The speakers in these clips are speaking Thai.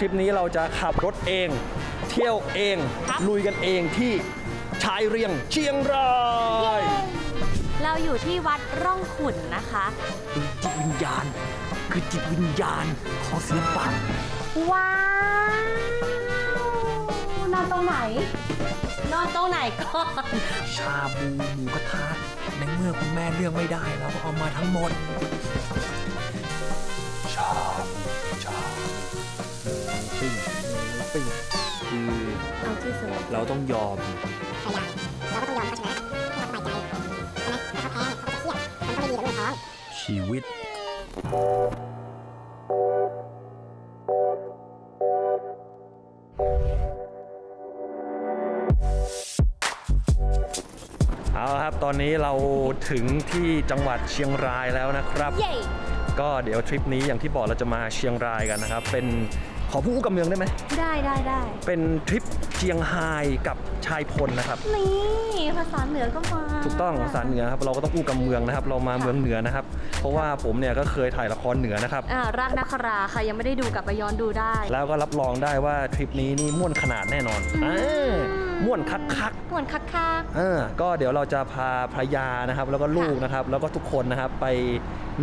ทริปนี้เราจะขับรถเอง เที่ยวเองครับลุยกันเองที่ชายเรียงเชียงรายเราอยู่ที่วัดร่องขุนนะคะ จิตวิญญาณ คือจิตวิญญาณของศิลปะว้าวนอนตรงไหน นอนตรงไหนก่อนชาบูหมูกระทะในเมื่อคุณแม่เลือกไม่ได้เราก็เอามาทั้งหมดชาชา ปิ้งปิ้งคือเอาที่สุดเราต้องยอมพยายามเราก็ต้องยอมเขาใช่ไหมให้เขาสบายใจใช่ไหมถ้าเขาแพ้เนี่ยเขาจะเครียดมันก็ไม่ดีกับลูกในท้องชีวิตเอาละครับตอนนี้เราถึงที่จังหวัดเชียงรายแล้วนะครับเย่ก็เดี๋ยวทริปนี้อย่างที่บอกเราจะมาเชียงรายกันนะครับ เป็น ขอพูดอู้กับเมืองได้ไหม ได้ได้ได้เป็นทริปเชียงไฮกับชายพลนะครับ นี่ภาษาเหนือก็มาถูกต้องภาษาเหนือครับเราก็ต้องอู้กับเมืองนะครับ เรามาเมืองเหนือนะครับ เพราะว่าผมเนี่ยก็เคยถ่ายละครเหนือนะครับ อ่ารักนักคราค่ะยังไม่ได้ดูกลับไปย้อนดูได้แล้วก็รับรองได้ว่าทริปนี้นี่ม่วนขนาดแน่นอนอ่าม่วนคักคักหวนคักคักๆ เออก็เดี๋ยวเราจะพาภรรยานะครับ แล้วก็ลูกนะครับ แล้วก็ทุกคนนะครับไป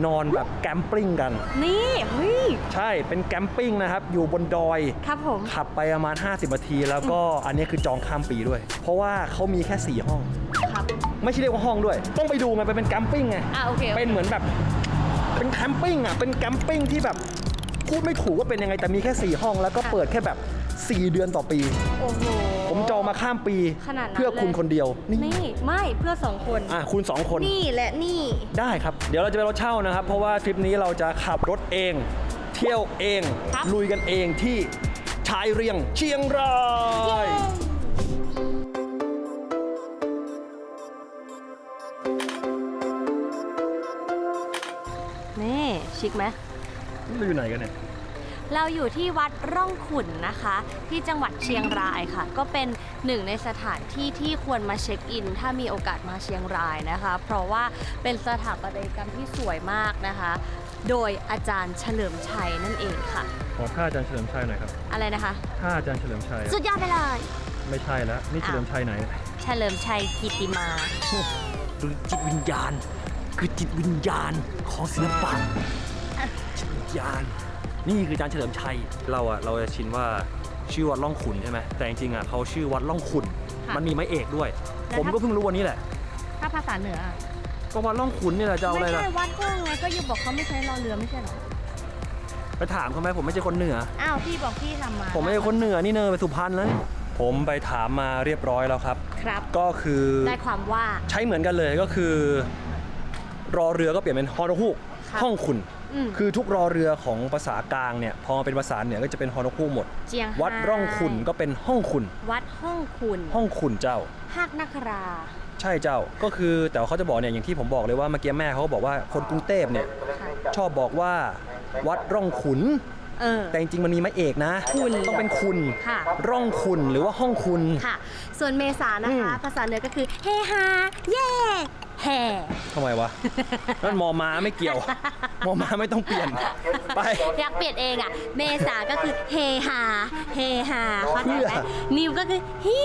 นอนแบบแกมปิ้งกัน นี่เฮ้ย ใช่เป็นแกมปิ้งนะครับ อยู่บนดอยครับผม ขับไปประมาณ 50นาที แล้วก็อันนี้คือจองข้ามปีด้วย เพราะว่าเขามีแค่ 4 ห้อง ครับ ไม่ใช่เรียกว่าห้องด้วย ต้องไปดูไงไปเป็นแกมปิ้งไงอะโอเคโอเค เป็นเหมือนแบบ เป็นแคมปิ้งอะเป็นแคมปิ้งที่แบบพูดไม่ถูกว่าเป็นยังไงแต่มีแค่ 4 ห้องแล้วก็เปิดแค่แบบ 4 เดือนต่อปี โอ้โห ผมจองมาข้ามปี ขนาดนั้นเพื่อคุณเลยคนเดียว นี่นี่ไม่เพื่อสองคน อะคุณ2คน นี่และนี่ ได้ครับ เดี๋ยวเราจะไปรถเช่านะครับ เพราะว่าทริปนี้เราจะขับรถเอง เที่ยวเอง ครับ ลุยกันเองที่ชายเรียงเชียงราย นี่ ชิคไหมเราอยู่ไหนกันเนี่ย เราอยู่ที่วัดร่องขุนนะคะ ที่จังหวัดเชียงรายค่ะ ก็เป็นหนึ่งในสถานที่ที่ควรมาเช็คอิน ถ้ามีโอกาสมาเชียงรายนะคะ เพราะว่าเป็นสถาปัตยกรรมที่สวยมากนะคะ โดยอาจารย์เฉลิมชัยนั่นเองค่ะ ขอท่าอาจารย์เฉลิมชัยหน่อยครับอะไรนะคะ ท่าอาจารย์เฉลิมชัยสุดยอดไปเลย ไม่ใช่แล้วนี่เฉลิมชัยไหน เฉลิมชัยกิติมาจิตวิญญาณ คือจิตวิญญาณของศิลปะจิตวิญญาณ นี่คืออาจารย์เฉลิมชัย เราอะเราจะชินว่าชื่อวัดล่องขุนใช่ไหมแต่จริงๆอะเขาชื่อวัดล่องขุน ค่ะมันมีไม้เอกด้วย แล้วผมถ้า ก็เพิ่งรู้วันนี้แหละถ้าภาษาเหนือก็วัดล่องขุนนี่แหละจะเอาอะไรไม่ล่ะใช่วัดห้องไงก็ยูบอกเขาไม่ใช้รอเรือไม่ใช่เหรอไปถามเขาไหมผมไม่ใช่คนเหนือ อ้าวพี่บอกพี่ทำมาผมไม่ใช่คนเหนือนี่เนอไปสุพรรณแล้วนี่ผมไปถามมาเรียบร้อยแล้วครับ ครับ ก็คือได้ความว่า ใช้เหมือนกันเลยก็คือ รอเรือก็เปลี่ยนเป็นฮอนฮูกครับห้องขุนอืม คือทุกรอเรือของภาษากลางเนี่ยพอมาเป็นภาษาเหนือก็จะเป็นฮอนฮูกหมด เจียงไฮ้ วัดร่องขุนก็เป็นห้องขุนวัดห้องคุณห้องขุนเจ้าฮักนักรา ใช่เจ้าก็คือแต่ว่าเขาจะบอกเนี่ยอย่างที่ผมบอกเลยว่าเมื่อกี้แม่เขาก็บอกว่าคนกรุงเทพเนี่ยค่ะชอบบอกว่าวัดร่องขุน เออ แต่จริงๆมันมีไม้เอกนะขุนต้องเป็นคุณ ค่ะ ร่องคุณหรือว่าห้องคุณ ค่ะ ส่วนเมษานะคะ อืม ภาษาเหนือก็คือเฮฮา เย่ แห่ทำไมวะ นั่นมอม้าไม่เกี่ยว มอม้าไม่ต้องเปลี่ยน ไป อยากเปลี่ยนเองอะ เมษาก็คือเฮฮาเฮฮาเข้าใจไหมเพื่อนิวก็คือฮี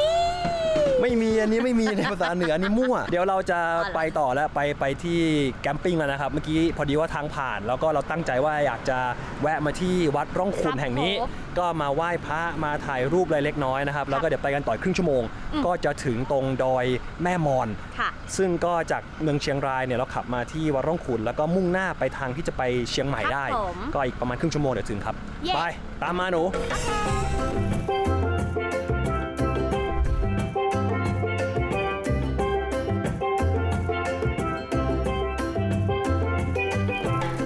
ไม่มีอันนี้ไม่มีในภาษาเหนืออันนี้มั่ว เดี๋ยวเราจะอ๋อเหรอไปต่อแล้วไปไปที่แคมปิ้งแล้วนะครับ เมื่อกี้พอดีว่าทางผ่าน แล้วก็เราตั้งใจว่าอยากจะแวะมาที่วัดร่องขุนแห่งนี้ ก็มาไหว้พระมาถ่ายรูปอะไรเล็กน้อยนะครับ แล้วก็เดี๋ยวไปกันต่ออีกครึ่งชั่วโมง ก็จะถึงตรงดอยแม่มอนค่ะซึ่งก็จากเมืองเชียงรายเนี่ยเราขับมาที่วัดร่องขุนแล้วก็มุ่งหน้าไปทางที่จะไปเชียงใหม่ได้ ครับผมก็อีกประมาณครึ่งชั่วโมงเดี๋ยวถึงครับ เย้ ไป ตามมาหนู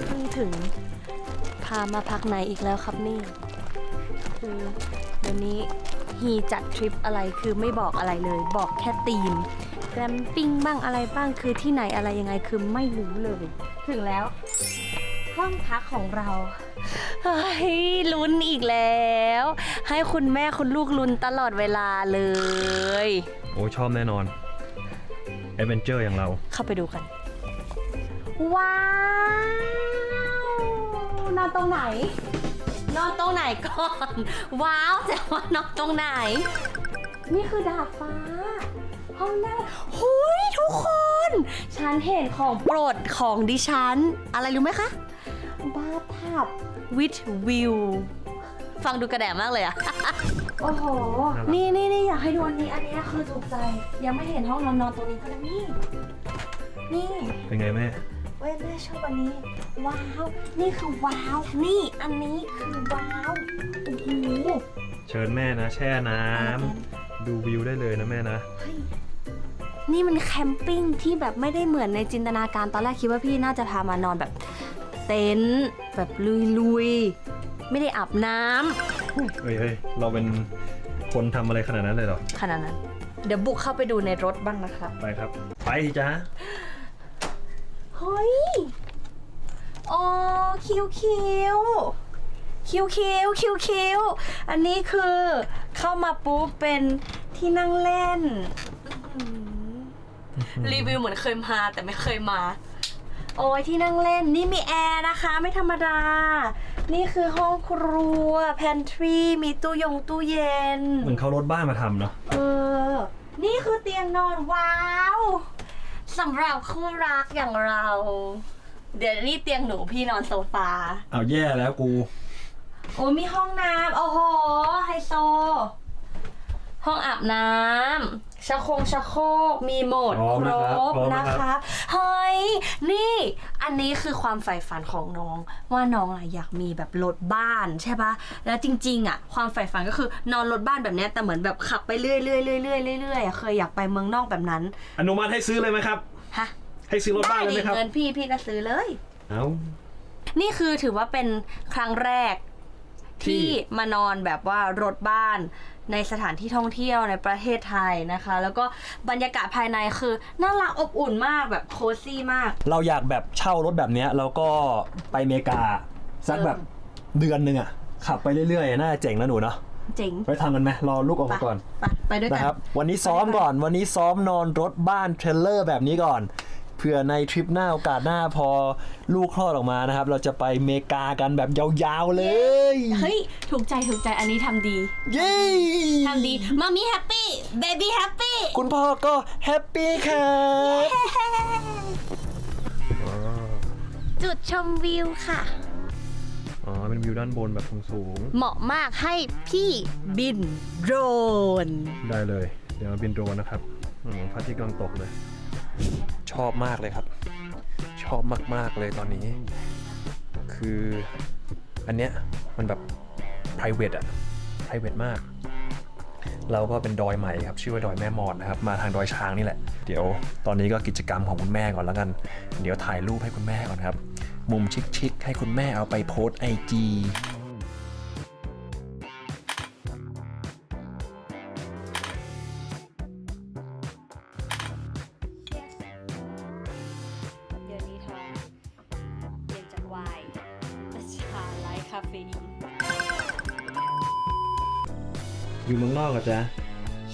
เพิ่งถึงพามาพักไหนอีกแล้วครับนี่ คือเดี๋ยวนี้ฮีจัดทริปอะไรคือไม่บอกอะไรเลย บอกแค่ธีม แกรมปิ้งบ้างอะไรบ้างคือที่ไหนอะไรยังไงคือไม่รู้เลย ถึงแล้วห้องพักของเราเฮ้ยลุ้นอีกแล้ว ให้คุณแม่คุณลูกลุ้นตลอดเวลาเลย โอ้ชอบแน่นอนเอเวนเจอร์อย่างเรา เข้าไปดูกัน ว้าวนอนตรงไหน นอนตรงไหนก่อน ว้าวแต่ว่านอนตรงไหน นี่คือดาดฟ้า ห้องนั่งหุยทุกคน ฉันเห็นของโปรดของดิฉัน อะไรรู้ไหมคะ บาร์ทับ with view ฟังดูกระแดะมากเลยอะ โอ้โห นี่นี่นี่อยากให้ดูอันนี้ อันนี้คือถูกใจ ยังไม่เห็นห้องนอนนอนตรงนี้ก็เลยนี่ นี่เป็นไงแม่ เว้ยแม่ชอบอันนี้ ว้าว นี่คือว้าว นี่อันนี้คือว้าว โอ้โห เชิญแม่นะ แช่น้ำดูวิวได้เลยนะแม่นะ เฮ้ย นี่มันแคมปิ้งที่แบบไม่ได้เหมือนในจินตนาการตอนแรกคิดว่าพี่น่าจะพามานอนแบบเต็นท์แบบลุยๆ ไม่ได้อาบน้ำเฮ้ยเฮ้ยเราเป็นคนทำอะไรขนาดนั้นเลยเหรอขนาดนั้น เดี๋ยวบุกเข้าไปดูในรถบ้างนะครับไปครับ ไปจ้าเฮ้ยโอ้คิวคิวคิวคิวคิวคิวอันนี้คือเข้ามาปุ๊บเป็นที่นั่งเล่นอื้อหือ รีวิวเหมือนเคยมาแต่ไม่เคยมา โอ้ยที่นั่งเล่นนี่มีแอร์นะคะ ไม่ธรรมดา นี่คือห้องครัวแพนทรีมีตู้ยงตู้เย็น เหมือนเขารถบ้านมาทำเนาะเออ นี่คือเตียงนอนว้าวสำหรับคู่รักอย่างเรา เดี๋ยวนี่เตียงหนูพี่นอนโซฟา เอาแย่แล้วกู โอ้ยมีห้องน้ำโอ้โหไฮโซ ห้องอาบน้ำ ชักโครงชักโครกมีโหมดพร้อมครนะครับบพร้อมนะนะครับคะเฮ้ยนี่อันนี้คือความใฝ่ฝันของน้อง ว่าน้องอะอยากมีแบบรถบ้านใช่ปะแล้วจริง ๆอะความใฝ่ฝันก็คือนอนรถบ้านแบบเนี้ยแต่เหมือนแบบขับไปเรื่อยๆเรื่อยๆเรื่อยๆอะเคยอยากไปเมืองนอกแบบนั้นอนุมัติให้ซื้อเลยไหมครับ ฮะให้ซื้อรถบ้านเลยไหมดิครับ เงินพี่พี่ก็ซื้อเลย เอานี่คือถือว่าเป็นครั้งแรกที่ที่มานอนแบบว่ารถบ้าน ในสถานที่ท่องเที่ยวในประเทศไทยนะคะ แล้วก็บรรยากาศภายในคือน่ารักอบอุ่นมากแบบโคซี่มาก เราอยากแบบเช่ารถแบบเนี้ยแล้วก็ไปอเมริกาสักแบบเดือนหนึ่งอะขับไปเรื่อยๆ น่าจะเจ๋งนะหนูเนาะเจ๋งไปทำกันไหมรอลูกออกมาก่อนไปไปด้วยกันะนครับวันนี้ซ้อมก่อน วันนี้ซ้อมนอนรถบ้านเทรลเลอร์แบบนี้ก่อน เพื่อในทริปหน้าโอกาสหน้าพอลูกคลอดออกมานะครับ เราจะไปอเมริกากันแบบยาวๆเลย เฮ้ย ถูกใจถูกใจอันนี้ทำดีเย้ทำดีมามีแฮปปี้เบบี้แฮปปี้คุณพ่อก็แฮปปี้ครับจุดชมวิวค่ะ อ๋อ เป็นวิวด้านบนแบบสูงเหมาะมากให้พี่บินโดรน ๆได้เลย เดี๋ยวมาบินโดรนนะครับอืมพระอาทิตย์กำลังตกเลย ชอบมากเลยครับ ชอบมาก ๆ เลยตอนนี้ คืออันเนี้ยมันแบบ p r i v a t อะ p r i v a t มาก เราก็เป็นดอยใหม่ครับ ชื่อว่าดอยแม่มอดนะครับ มาทางดอยช้างนี่แหละ เดี๋ยวตอนนี้ก็กิจกรรมของคุณแม่ก่อนแล้วกัน เดี๋ยวถ่ายรูปให้คุณแม่ก่อนครับ มุมชิคๆให้คุณแม่เอาไปโพสไอจี จ๊ะ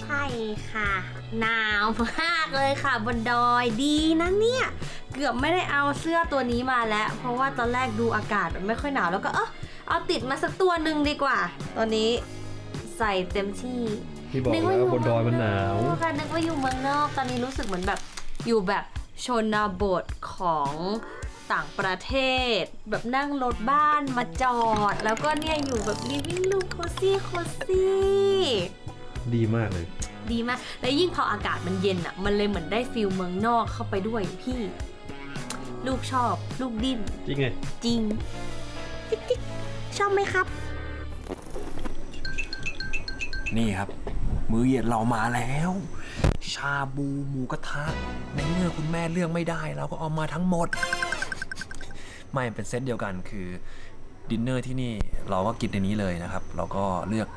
ใช่ค่ะ หนาวมากเลยค่ะบนดอยดีนะเนี่ย เกือบไม่ได้เอาเสื้อตัวนี้มาแล้ว เพราะว่าตอนแรกดูอากาศมันไม่ค่อยหนาวแล้วก็เออเอาติดมาสักตัวหนึ่งดีกว่า ตอนนี้ใส่เต็มที่ที่บอกแล้วบนดอยมันหนาวนึกว่านึกว่าอยู่เมืองนอก ตอนนี้รู้สึกเหมือนแบบอยู่แบบชนบทของต่างประเทศ แบบนั่งรถบ้านมาจอด แล้วก็เนี่ยอยู่แบบ living room โคซี่โคซี่ ดีมากเลย ดีมาก แล้วยิ่งพออากาศมันเย็นอะ มันเลยเหมือนได้ฟิลเมืองนอกเข้าไปด้วยพี่ ลูกชอบ ลูกดิ้น จริงไง จริง ติ๊กติ๊กชอบไหมครับ นี่ครับ มื้อเย็นเรามาแล้ว ชาบูหมูกระทะในเมื่อคุณแม่เลือกไม่ได้ เราก็เอามาทั้งหมด ไม่เป็นเซตเดียวกันคือดินเนอร์ที่นี่เราก็กินในนี้เลยนะครับ เราก็เลือก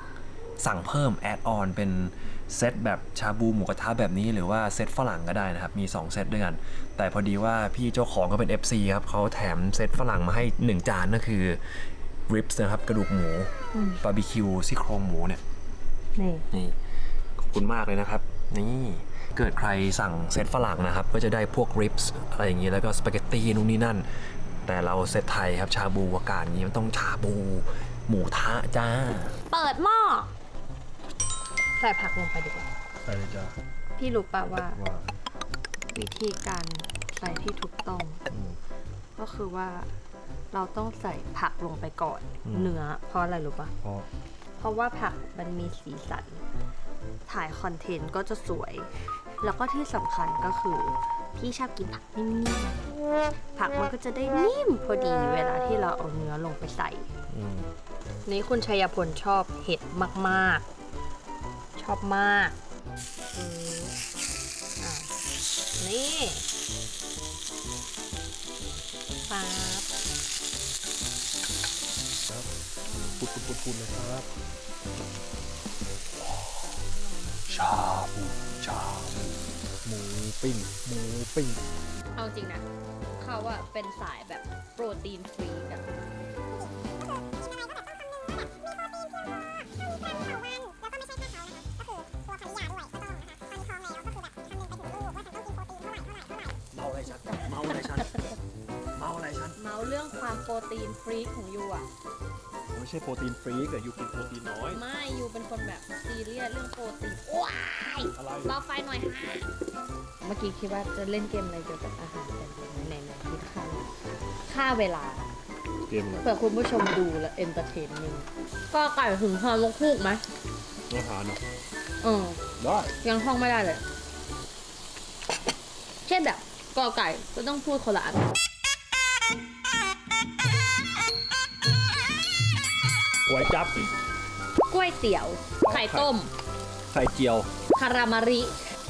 สั่งเพิ่มแอดออนเป็นเซตแบบชาบูหมูกระทะแบบนี้หรือว่าเซตฝรั่งก็ได้นะครับ มี 2 เซตด้วยกัน แต่พอดีว่าพี่เจ้าของก็เป็น FC ครับเขาแถมเซตฝรั่งมาให้ 1 จานก็คือ ribs นะครับ กระดูกหมูอืมบาร์บีคิวซี่โครงหมูเนี่ยนี่นี่ขอบคุณมากเลยนะครับ นี่เกิดใครสั่งเซตฝรั่งนะครับ ก็จะได้พวกริปส์อะไรอย่างนี้แล้วก็สปาเกตตี้นู่นนี่นั่น แต่เราเซตไทยครับชาบูอากาศอย่างนี้มันต้องชาบู หมูทะจ้า เปิดหม้อ ใส่ผักลงไปดีกว่า ใส่เลยจ้าพี่รู้ป่าว่าว่าวิธีการใส่ที่ถูกต้องก็คือว่าเราต้องใส่ผักลงไปก่อนเนื้อเพราะอะไรรู้ป่ะ เพราะเพราะว่าผักมันมีสีสัน ถ่ายคอนเทนต์ก็จะสวย แล้วก็ที่สำคัญก็คือ พี่ชอบกินผักนิ่มๆ ผักมันก็จะได้นิ่มพอดีเวลาที่เราเอาเนื้อลงไปใส่ อืมนี่คุณชัยพลชอบเห็ดมากๆ ชอบมากอืมอะนี่ปั๊บปุดปุดปุดปุดเลยครับชาบูชาบูหมูปิ้งหมูปิ้งเอาจริงนะเขาอะเป็นสายแบบโปรตีนฟรีกันเเมาเรื่องความโปรตีนฟรีของยูอะไม่ใช่โปรตีนฟรีแต่อยู่กินโปรตีนน้อย ไม่ยูเป็นคนแบบซีเรียสเรื่องโปรตีนว้ายอะไรรอไฟหน่อยฮะเมื่อกี้คิดว่าจะเล่นเกมอะไรเกี่ยวกับอาหารกันดีไหนไหนๆคิดค่าค่าเวลาเกมอะไรเผื่อคุณผู้ชมดูและเอนเตอร์เทนนิ่งก็ไก่ถึงพอลกคูกไหมอาหารเนาะเออ ได้ยังท่องไม่ได้เลย เช่นแบบกอไก่ก็ต้องพูดคนละอัน ก๋วยจับก๋วยเตี๋ยว ไข่ต้ม ไข่เจียว คารามาริ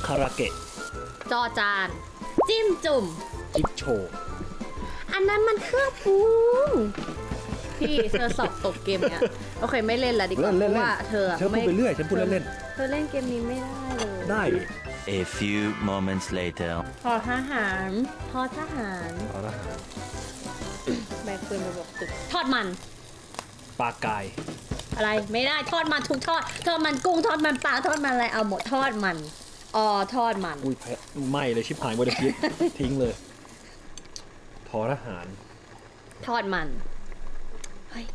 คาราเกะ จอจาน จิ้มจุ่ม จิ๊กโชว์ อันนั้นมันเครื่องปรุงพี่เธอสอบตกเกมเนี้ยโอเคไม่เล่นแล้วดีกว่าเพราะว่าเธอฉันพูดไปเรื่อยฉันพูดเล่น เธอเล่นเกมนี้ไม่ได้เลยๆได้ A few moments later. พอทหารพอทหารเอาละแบกปืนมาบอกตึก ทอดมัน ปลากาย อะไรไม่ได้ทอดมันทุกทอด ทอดมันกุ้งทอดมันปลาทอดมันอะไรเอาหมดทอดมันอ๋อทอดมัน อุ้ยแพ้ไหม่เลยชิบหายหมดเลยคิดทิ้งเลยทอทหาร ทอดมันเฮ้ย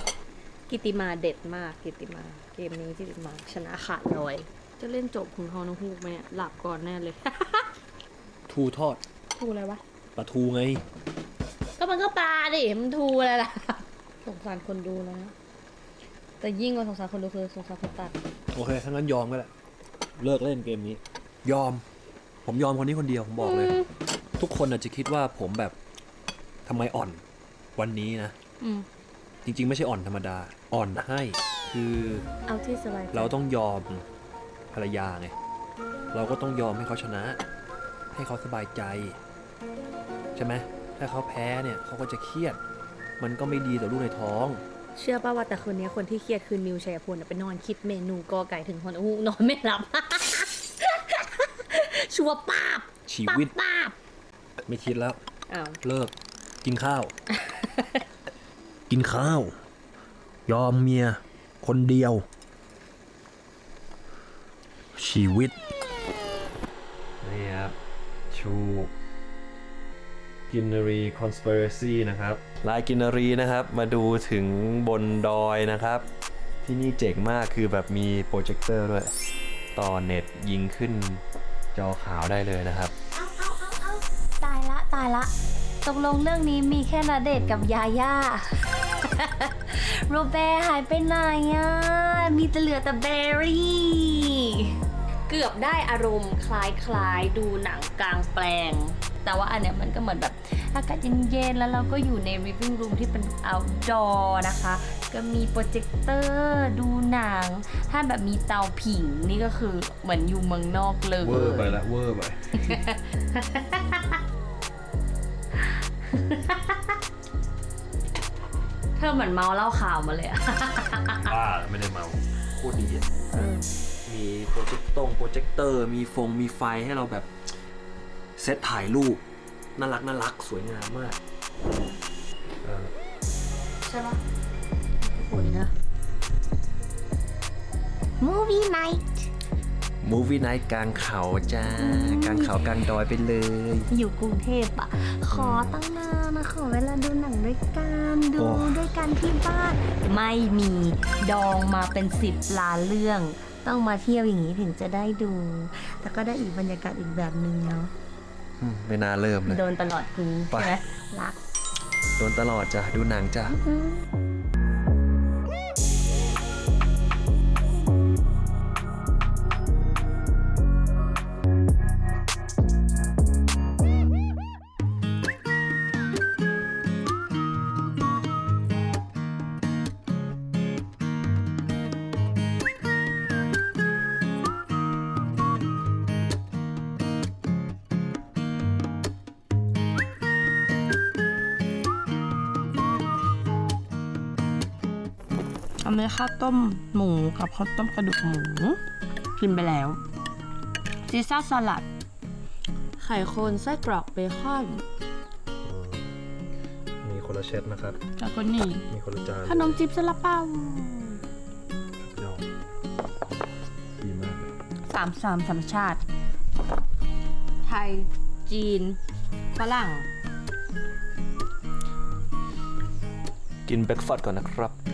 กิติมาเด็ดมากกิติมา เกมนี้กิติมาชนะขาดลอย จะเล่นจบคุณฮอนฮูกไหมเนี่ยหลับก่อนแน่เลย ทูทอดทูอะไรวะปลาทูไง ก็มันก็ปลาดิมันทูอะไรล่ะสงสารคนดูนะ แต่ยิ่งกว่าสงสารคนดูคือสงสารคนตัด โอเคถ้างั้นยอมก็ได้เลิกเล่นเกมนี้ ยอม ผมยอมคนนี้คนเดียวผมบอกเลย ทุกคนอาจจะคิดว่าผมแบบทำไมอ่อน วันนี้นะ อืม จริง ๆ ไม่ใช่อ่อนธรรมดา อ่อนให้ คือเอาที่สบายใจเราต้องยอมภรรยาไง เราก็ต้องยอมให้เขาชนะ ให้เขาสบายใจ ใช่ไหมถ้าเขาแพ้เนี่ยเขาก็จะเครียด มันก็ไม่ดีต่อลูกในท้อง เชื่อป่าว่าแต่คืนนี้คนที่เครียดคือนิวชัยพลน่ะไปนอนคิดเมนูกอไก่ถึงฮอนฮูกนอนไม่หลับ ชัวร์ป้าบชีป้าวิตบป้าบไม่คิดแล้ว อ้าวเลิก กินข้าว กินข้าว ยอมเมีย คนเดียว ชีวิต นี่ครับ ชูกินนารีคอน spiracy นะครับ ลายกินนารีนะครับ มาดูถึงบนดอยนะครับ ที่นี่เจ๋งมากคือแบบมีโปรเจคเตอร์ด้วย ต่อเน็ตยิงขึ้นจอขาวได้เลยนะครับตายละตายละตกลงเรื่องนี้มีแค่นาเดชน์กับยาย่า โรเบร์หายไปไหนอะ มีแต่เหลือแต่เบร์รี่ เกือบได้อารมณ์คล้ายๆ ดูหนังกลางแปลง แต่ว่าอันเนี้ยมันก็เหมือนแบบอากาศเย็นๆแล้วเราก็อยู่ใน living room ที่เป็น outdoor นะคะ ก็มีโปรเจคเตอร์ดูหนัง ถ้าแบบมีเตาผิงนี่ก็คือเหมือนอยู่เมืองนอกเลยเวอร์ไปละเวอร์ไปเธอเหมือนเมาเหล้าขาวมาเลยอะบ้าไม่ได้เมาโคตรดีอะมีโปรเจคตงโปรเจคเตอร์มีฟงมีไฟให้เราแบบ เซตถ่ายรูปน่ารักน่ารักสวยงามมากเออใช่ปะโอ้ยนะ Movie night มูฟี่ไนท์กลางเขาจ้ากลางเขากลางดอยไปเลย อยู่กรุงเทพอะขอตั้งนานนะขอเวลาดูหนังด้วยกันดูโอ้ด้วยกันที่บ้าน ไม่มีดองมาเป็นสิบล้านเรื่อง ต้องมาเที่ยวอย่างนี้ถึงจะได้ดู แต่ก็ได้อีกบรรยากาศอีกแบบนึงเนาะอืม ไม่น่าเริ่มเลย โดนตลอดกูไปใช่ไหมรัก โดนตลอดจ้ะ ดูหนังจ้ะ ข้าวต้มหมูกับข้าวต้มกระดูกหมูกินไปแล้วซีซ่าสลัด ไข่โคนไส้กรอกเบคอน มีคนละเช็ดนะครับแล้วก็นี่มีคนละจานขนมจีบซาลาเปายอดดีมากเลยสามสามสามชาติ ไทย จีน ฝรั่ง กินเบรกฟาสต์ก่อนนะครับ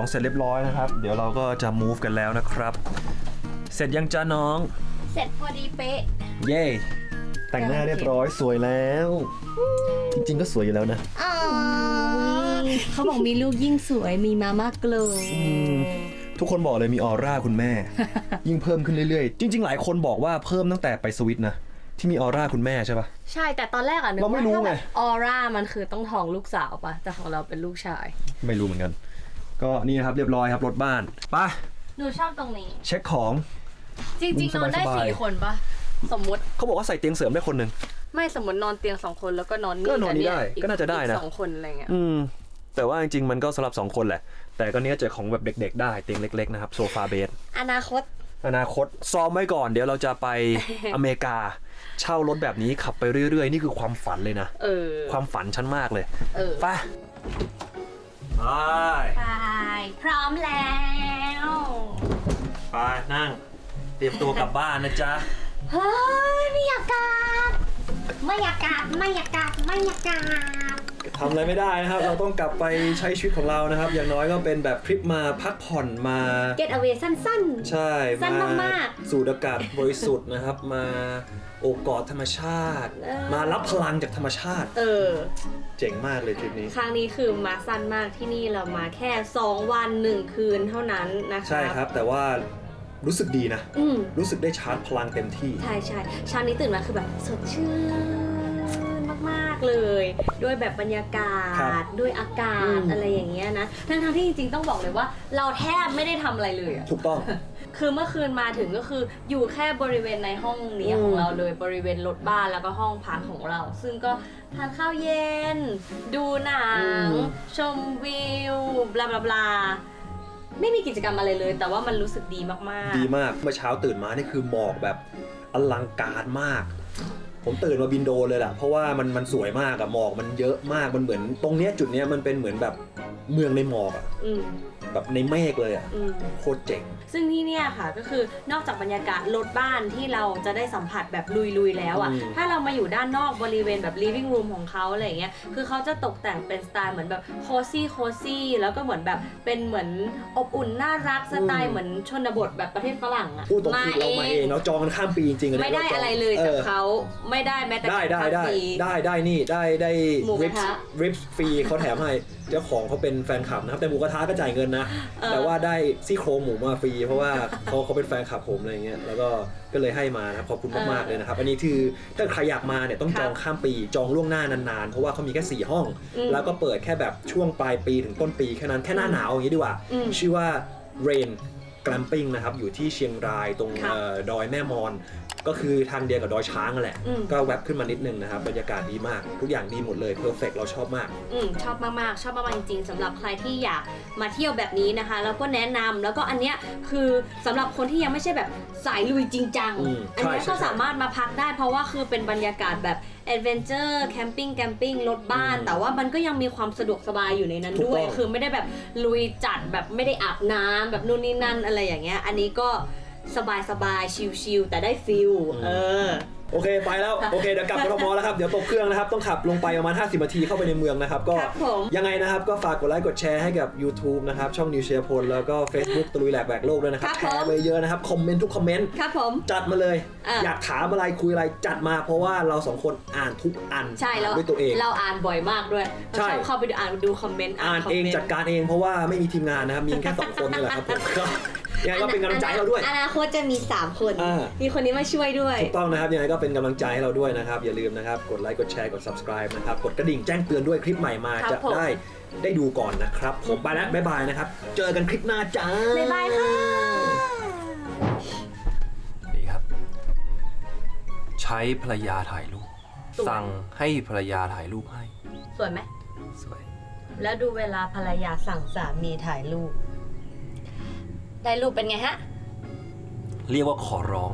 ของเสร็จเรียบร้อยนะครับ เดี๋ยวเราก็จะ move กันแล้วนะครับ เสร็จยังจ้าน้อง เสร็จพอดีเป๊ะ เย้แต่งหน้าเรียบร้อยสวยแล้ว จริงๆก็สวยอยู่แล้วนะ เขาบอกมีลูกยิ่งสวยมีมามากโกลว์ทุกคนบอกเลยมีออร่าคุณแม่ ยิ่งเพิ่มขึ้นเรื่อยๆ จริง ๆ หลายคนบอกว่าเพิ่มตั้งแต่ไปสวิตนะที่มีออร่าคุณแม่ใช่ปะใช่แต่ตอนแรกอะนึกเราไม่ว่ารู้ถ้าไงแบบออร่ามันคือต้องท้องลูกสาวปะแต่ของเราเป็นลูกชาย ไม่รู้เหมือนกัน ก็นี่นะครับเรียบร้อยครับรถบ้านไปหนูชอบตรงนี้ เช็คของ จริงๆนอนได้สบายๆ สี่คนปะสมมติเขาบอกว่าใส่เตียงเสริมได้คนหนึ่ง ไม่สมมตินอนเตียงสองคนแล้วก็นอนนี่ก็นอนนี่กับได้อีก็น่าจะได้นะ อีกสองคนอะไรเงี้ยอืม แต่ว่าจริงๆมันก็สำหรับ2คนแหละ แต่ก็เนี้ยเจอของแบบเด็ก ๆ ได้เตียงเล็กๆนะครับโซฟาเบดอนาคตอนาคตซ้อมไว้ก่อนเดี๋ยวเราจะไป อเมริกา เช่ารถแบบนี้ขับไปเรื่อยๆ นี่คือความฝันเลยนะ เออความฝันฉันมากเลยเออ ไป ไปไป พร้อมแล้ว ไปนั่ง เตรียมตัวกลับบ้านนะจ๊ะ เฮ้ยไม่อยากกลับไม่อยากกลับไม่อยากกลับไม่อยากกลับทำอะไรไม่ได้นะครับ เราต้องกลับไปใช้ชีวิตของเรานะครับ อย่างน้อยก็เป็นแบบทริปมาพักผ่อนมา เก็ตเอา a y สั้น ใช่สั้นมากๆสูดอากาศบริสุทธิ์นะครับมา โอบกอดธรรมชาติเออมารับพลังจากธรรมชาติๆเออ เจ๋งมากเลยทริปนี้ ครั้งนี้คือมาสั้นมากที่นี่เรามาแค่ 2 วัน 1 คืนเท่านั้นนะคะ ใช่ครับ แต่ว่ารู้สึกดีนะอืมรู้สึกได้ชาร์จพลังเต็มที่ ใช่ใช่เช้านี้ตื่นมาคือแบบสดชื่นมากๆเลย ด้วยแบบบรรยากาครัศบด้วยอากาศอืมอะไรอย่างเงี้ยนะ ทั้งทที่จริงๆต้องบอกเลยว่า เราแทบไม่ได้ทำอะไรเลยอะถูกต้อง คือเมื่อคืนมาถึงก็คืออยู่แค่บริเวณในห้องเนี้ยอืมของเราเลยบริเวณรถบ้านแล้วก็ห้องพักของเรา ซึ่งก็ทานข้าวเย็น ดูหนัง ชมวิวบลาบลาบลาไม่มีกิจกรรมอะไรเลย แต่ว่ามันรู้สึกดีมากๆ ดีมากเมื่อเช้าตื่นมานี่คือหมอกแบบอลังการมาก ผมตื่นมาบินโดรนเลยแหละเพราะว่ามันมันสวยมากอะหมอกมันเยอะมากมันเหมือน ตรงเนี้ยจุดเนี้ยมันเป็นเหมือนแบบเมืองในหมอกอะอืมแบบในเมฆเลยอะอืม โคตรเจ๋ง ซึ่งที่เนี่ยค่ะก็คือนอกจากบรรยากาศรถบ้านที่เราจะได้สัมผัสแบบลุยๆแล้วอะ่ะอืมถ้าเรามาอยู่ด้านนอกบริเวณแบบ living room ของเขาอะไรอย่างเงี้ย คือเขาจะตกแต่งเป็นสไตล์เหมือนแบบโคซี่โคซี่แล้วก็เหมือนแบบเป็นเหมือนอบอุ่นน่ารักสไตล์เหมือนชนบทแบบประเทศฝรั่งอะพูดตรงคือเรามาเองเราจองกันข้ามปีจริงๆนไม่ได้จงอะไรเลยจากออ เขาไม่ได้แม้แต่ได้ได้ได้ฟรีได้ได้นี่ได้ได้หมูกระทะ ริปฟรีเขาแถมให้ เจ้าของเขาเป็นแฟนคลับนะครับ แต่หมูกระทะก็จ่ายเงินนะเออแต่ว่าได้ซี่โครงหมูมาฟรี เพราะว่าเขาเขาเป็นแฟนคลับผมอะไรเงี้ยแล้วก็ก็เลยให้มานะครับขอบคุณมากๆเลยนะครับ อันนี้คือถ้าใครอยากมาเนี่ยต้องจองข้ามปีจองล่วงหน้านานๆ เพราะว่าเขามีแค่สี่ห้องอืมแล้วก็เปิดแค่แบบช่วงปลายปีถึงต้นปีแค่นั้นแค่หน้าหนาวอย่างนี้ดีกว่าอืมชื่อว่า Rain Glamping นะครับอยู่ที่เชียงรายตรงครับเอ่อดอยแม่มอนก็คือทางเดียวกับดอยช้างนั่นแหละ อืม ก็แวบขึ้นมานิดนึงนะครับบรรยากาศดีมาก ทุกอย่างดีหมดเลยเพอร์เฟกเราชอบมาก อืมชอบมากๆ ชอบมากๆจริงๆสำหรับใครที่อยากมาเที่ยวแบบนี้นะคะ แล้วก็แนะนำแล้วก็อันเนี้ยคือสำหรับคนที่ยังไม่ใช่แบบสายลุยจริงจังอืมอันเนี้ยใช่ก็ใช่สามารถมาพักได้ เพราะว่าคือเป็นบรรยากาศแบบแอดเวนเจอร์แคมปิ้งแคมปิ้งรถบ้าน อืมแต่ว่ามันก็ยังมีความสะดวกสบายอยู่ในนั้นถูกด้วย ต้อง คือไม่ได้แบบลุยจัดแบบไม่ได้อาบน้ำแบบนู่นนี่นั่นอะไรอย่างเงี้ยอันนี้ก็ สบายสบายๆ ชิลๆแต่ได้ฟิลเออ โอเคไปแล้ว โอเคเดี๋ยวกลับกทมแล้วครับ เดี๋ยวตกเครื่องนะครับ ต้องขับลงไปประมาณ 50 นาทีเข้าไปในเมืองนะครับ ก็ครับผม ยังไงนะครับ ก็ฝากกดไลค์กดแชร์ให้กับ YouTube นะครับ ช่องนิวเชียพลแล้วก็ Facebook ตะลุยแหลกแหวกโลกด้วยนะครับครับแชผมร์ไปเยอะนะครับ คอมเมนต์ทุกคอมเมนต์ ครับผม จัดมาเลย อะ อยากถามอะไรคุยอะไรจัดมา เพราะว่าเราสองคนอ่านทุกอันใช่แล้วด้วยตัวเอง เราอ่านบ่อยมากด้วยเราใช่ ชอบเข้าไปดูอ่านดูคอมเมนต์อ่านคมเองมนต์ จัดการเองเพราะว่าไม่มีทีมงานนะครับ มีแค่สองคนนี่แหละครับผมก็ ยังไงก็เป็นกำลังใจให้เราด้วยอนาคตจะมี 3 คน อ่ามีคนนี้มาช่วยด้วย ถูกต้องนะครับยังไงก็เป็นกำลังใจให้เราด้วยนะครับ อย่าลืมนะครับ กดไลค์กดแชร์กด subscribe นะครับ กดกระดิ่งแจ้งเตือนด้วยคลิปใหม่มาครับจะผม ได้ได้ดูก่อนนะครับ ผมไปแล้วบ๊ายบายนะครับ เจอกันคลิปหน้าจ้า บ๊ายบายค่ะนี่ครับ ใช้ภรรยาถ่ายรูปสั่งให้ภรรยาถ่ายรูปให้ สวยไหม สวย แล้วดูเวลาภรรยาสั่งสามีถ่ายรูป ได้รูปเป็นไงฮะ เรียกว่าขอร้อง